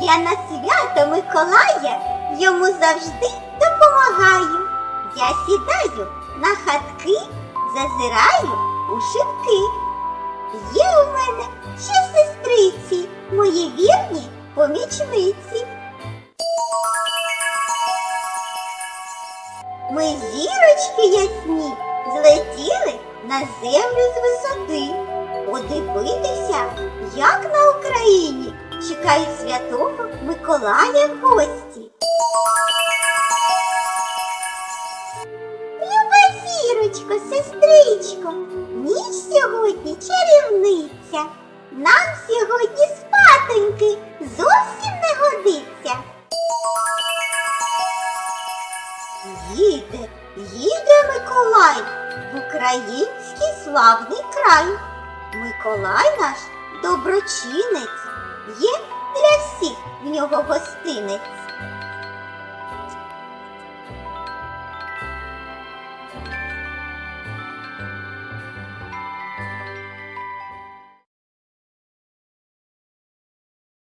Я на свято Миколая йому завжди допомагаю. Я сідаю на хатки, зазираю у шибки. Є у мене ще сестриці, мої вірні помічниці. Ми зірочки ясні злетіли на землю з висоти. Подивитися, як на Україні чекають святого Миколая в гості. Люба зірочко, сестричко, ніч сьогодні чарівниця. Нам сьогодні спатоньки зовсім не годиться. Їде, їде Миколай в український славний край. Миколай наш доброчинець, є для всіх в нього гостинець.